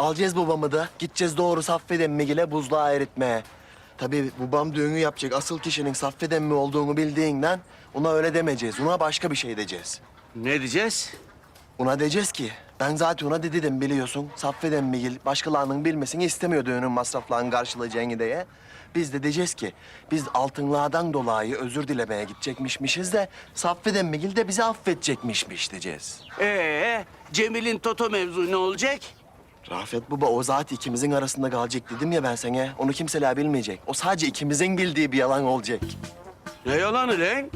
Alacağız babamı da gideceğiz doğru Saffet emmigile buzluğa eritmeye. Tabii babam düğünü yapacak. Asıl kişinin Saffet emmi olduğunu bildiğinden ona öyle demeyeceğiz. Ona başka bir şey diyeceğiz. Ne diyeceğiz? Ona diyeceğiz ki ben zaten ona dedim biliyorsun. Saffet emmigil başkalarının bilmesini istemiyor düğünün masraflarını karşılayacağını diye. Biz de diyeceğiz ki biz altınlardan dolayı özür dilemeye gidecekmişmişiz de Saffet emmigil de bizi affedecekmişmiş diyeceğiz. Ee, Cemil'in Toto mevzu ne olacak? Rafet baba o zaten ikimizin arasında kalacak dedim ya ben sana. Onu kimseler bilmeyecek. O sadece ikimizin bildiği bir yalan olacak. Ne yalanı lan?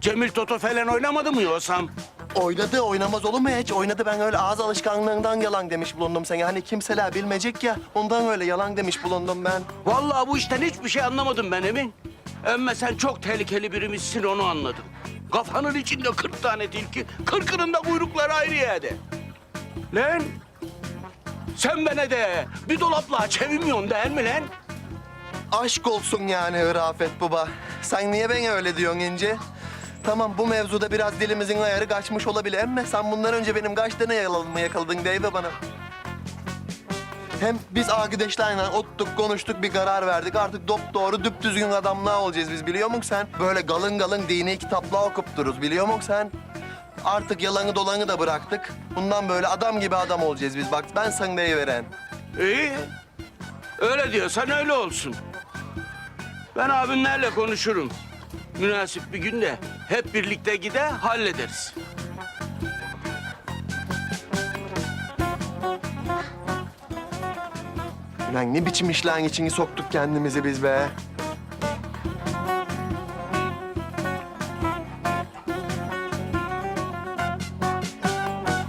Cemil Toto falan oynamadı mı yoksam? Oynadı oynamaz olur mu hiç? Oynadı ben öyle ağız alışkanlığından yalan demiş bulundum sana. Hani kimseler bilmeyecek ya ondan öyle yalan demiş bulundum ben. Vallahi bu işten hiçbir şey anlamadım ben Emin. Ama sen çok tehlikeli birimizsin onu anladım. Kafanın içinde 40 tane tilki, kırkının da kuyrukları ayrı yerde. Lan! Sen bana de bir dolapla çevirmiyorsun değil mi lan? Aşk olsun yani Rafet baba. Sen niye bana öyle diyorsun İnci? Tamam bu mevzuda biraz dilimizin ayarı kaçmış olabilir ama sen bundan önce benim kaç tane yakaladın değil mi bana? Hem biz arkadaşlarla ottuk, konuştuk, bir karar verdik. Artık dop doğru düpdüzgün adamlar olacağız biz biliyor musun sen? Böyle galın galın dini kitaplar okup dururuz biliyor musun sen? Artık yalanı dolanı da bıraktık. Bundan böyle adam gibi adam olacağız biz. Bak ben sana veren. İyi. Öyle diyorsan öyle olsun. Ben abimlerle konuşurum. Münasip bir günde hep birlikte gider hallederiz. Ulan ne biçim işlerin içini soktuk kendimizi biz be.